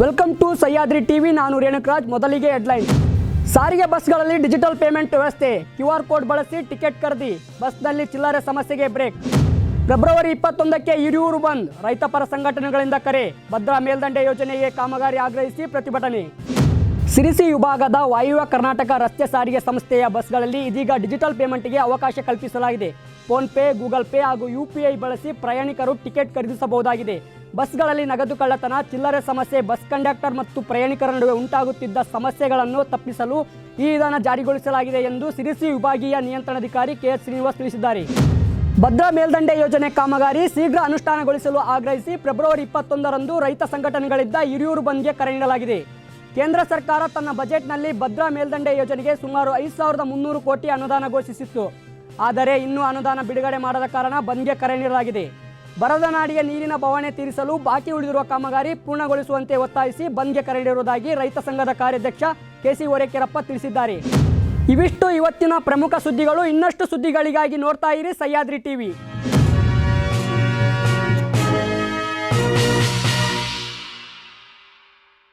Welcome to Sahyadri TV ನಾನು ರೇಣುಕರಾಜ್ ಮೊದಲಿಗೆ headline ಸಾರಿಗೆ ಬಸ್ಗಳಲ್ಲಿ ಡಿಜಿಟಲ್ ಪೇಮೆಂಟ್ ವ್ಯವಸ್ಥೆ. ಕ್ಯೂ ಆರ್ ಕೋಡ್ ಬಳಸಿ ಟಿಕೆಟ್ ಖರೀದಿ. ಬಸ್ನಲ್ಲಿ ಚಿಲ್ಲರೆ ಸಮಸ್ಯೆಗೆ ಬ್ರೇಕ್. ಫೆಬ್ರವರಿ ಇಪ್ಪತ್ತೊಂದಕ್ಕೆ ಹಿರಿಯೂರು ಬಂದ್. ರೈತಪರ ಸಂಘಟನೆಗಳಿಂದ ಕರೆ. ಭದ್ರಾ ಮೇಲ್ದಂಡೆ ಯೋಜನೆಗೆ ಕಾಮಗಾರಿ ಆಗ್ರಹಿಸಿ ಪ್ರತಿಭಟನೆ. ಸಿರಿಸಿ ವಿಭಾಗದ ವಾಯುವ್ಯ ಕರ್ನಾಟಕ ರಸ್ತೆ ಸಾರಿಗೆ ಸಂಸ್ಥೆಯ ಬಸ್ಗಳಲ್ಲಿ ಇದೀಗ ಡಿಜಿಟಲ್ ಪೇಮೆಂಟ್ಗೆ ಅವಕಾಶ ಕಲ್ಪಿಸಲಾಗಿದೆ. ಫೋನ್ಪೇ ಗೂಗಲ್ ಪೇ ಹಾಗೂ ಯು ಪಿ ಬಳಸಿ ಪ್ರಯಾಣಿಕರು ಟಿಕೆಟ್ ಖರೀದಿಸಬಹುದಾಗಿದೆ. ಬಸ್ಗಳಲ್ಲಿ ನಗದು ಕಳ್ಳತನ, ಚಿಲ್ಲರೆ ಸಮಸ್ಯೆ, ಬಸ್ ಕಂಡಕ್ಟರ್ ಮತ್ತು ಪ್ರಯಾಣಿಕರ ನಡುವೆ ಉಂಟಾಗುತ್ತಿದ್ದ ಸಮಸ್ಯೆಗಳನ್ನು ತಪ್ಪಿಸಲು ಈ ವಿಧಾನ ಜಾರಿಗೊಳಿಸಲಾಗಿದೆ ಎಂದು ಸಿರಿಸಿ ವಿಭಾಗೀಯ ನಿಯಂತ್ರಣಾಧಿಕಾರಿ ಕೆ ಎಸ್ ಶ್ರೀನಿವಾಸ್ ತಿಳಿಸಿದ್ದಾರೆ. ಭದ್ರಾ ಮೇಲ್ದಂಡೆ ಯೋಜನೆ ಕಾಮಗಾರಿ ಶೀಘ್ರ ಅನುಷ್ಠಾನಗೊಳಿಸಲು ಆಗ್ರಹಿಸಿ ಫೆಬ್ರವರಿ ಇಪ್ಪತ್ತೊಂದರಂದು ರೈತ ಸಂಘಟನೆಗಳಿಂದ ಹಿರಿಯೂರು ಬಂದ್ಗೆ ಕರೆ ನೀಡಲಾಗಿದೆ. ಕೇಂದ್ರ ಸರ್ಕಾರ ತನ್ನ ಬಜೆಟ್ನಲ್ಲಿ ಭದ್ರಾ ಮೇಲ್ದಂಡೆ ಯೋಜನೆಗೆ ಸುಮಾರು ಐದು ಸಾವಿರದ ಮುನ್ನೂರು ಕೋಟಿ ಅನುದಾನ ಘೋಷಿಸಿತ್ತು. ಆದರೆ ಇನ್ನೂ ಅನುದಾನ ಬಿಡುಗಡೆ ಮಾಡದ ಕಾರಣ ಬಂದ್ಗೆ ಕರೆ ನೀಡಲಾಗಿದೆ. ಬರದ ನಾಡಿಯ ನೀರಿನ ಬವಣೆ ತೀರಿಸಲು ಬಾಕಿ ಉಳಿದಿರುವ ಕಾಮಗಾರಿ ಪೂರ್ಣಗೊಳಿಸುವಂತೆ ಒತ್ತಾಯಿಸಿ ಬಂದ್ಗೆ ಕರೆ ನೀಡಿರುವುದಾಗಿ ರೈತ ಸಂಘದ ಕಾರ್ಯಾಧ್ಯಕ್ಷ ಕೆಸಿ ಓರೇಕೆರಪ್ಪ ತಿಳಿಸಿದ್ದಾರೆ. ಇವಿಷ್ಟು ಇವತ್ತಿನ ಪ್ರಮುಖ ಸುದ್ದಿಗಳು. ಇನ್ನಷ್ಟು ಸುದ್ದಿಗಳಿಗಾಗಿ ನೋಡ್ತಾ ಇರಿ ಸಹ್ಯಾದ್ರಿ ಟಿವಿ.